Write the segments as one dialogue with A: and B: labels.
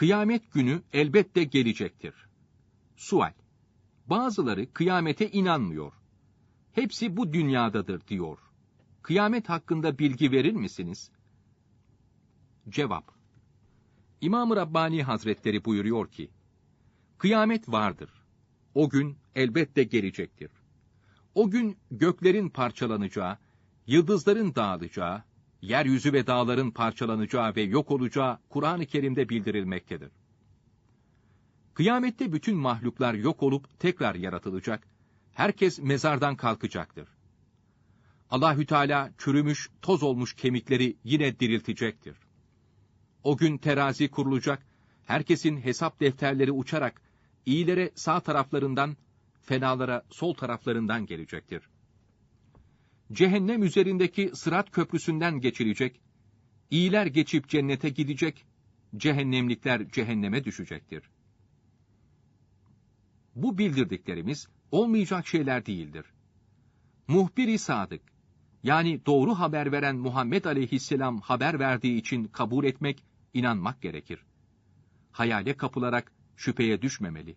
A: Kıyamet günü elbette gelecektir. Sual. Bazıları kıyamete inanmıyor. Hepsi bu dünyadadır diyor. Kıyamet hakkında bilgi verir misiniz? Cevap. İmam-ı Rabbani Hazretleri buyuruyor ki, Kıyamet vardır. O gün elbette gelecektir. O gün göklerin parçalanacağı, yıldızların dağılacağı, yeryüzü ve dağların parçalanacağı ve yok olacağı Kur'an-ı Kerim'de bildirilmektedir. Kıyamette bütün mahluklar yok olup tekrar yaratılacak, herkes mezardan kalkacaktır. Allahü Teala çürümüş, toz olmuş kemikleri yine diriltecektir. O gün terazi kurulacak, herkesin hesap defterleri uçarak iyilere sağ taraflarından, fenalara sol taraflarından gelecektir. Cehennem üzerindeki sırat köprüsünden geçilecek, iyiler geçip cennete gidecek, cehennemlikler cehenneme düşecektir. Bu bildirdiklerimiz olmayacak şeyler değildir. Muhbir-i sadık, yani doğru haber veren Muhammed aleyhisselam haber verdiği için kabul etmek, inanmak gerekir. Hayale kapılarak şüpheye düşmemeli.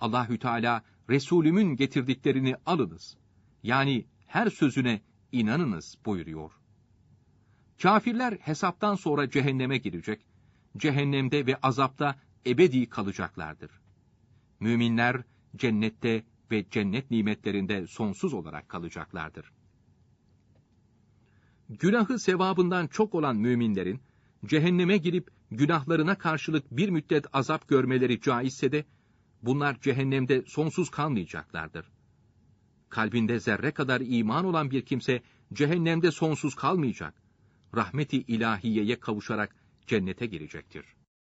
A: Allahü Teala Resulümün getirdiklerini alınız. Yani her sözüne inanınız buyuruyor. Kafirler hesaptan sonra cehenneme girecek, cehennemde ve azapta ebedi kalacaklardır. Müminler cennette ve cennet nimetlerinde sonsuz olarak kalacaklardır. Günahı sevabından çok olan müminlerin, cehenneme girip günahlarına karşılık bir müddet azap görmeleri caizse de, bunlar cehennemde sonsuz kalmayacaklardır. Kalbinde zerre kadar iman olan bir kimse, cehennemde sonsuz kalmayacak. Rahmeti ilahiyeye kavuşarak cennete girecektir.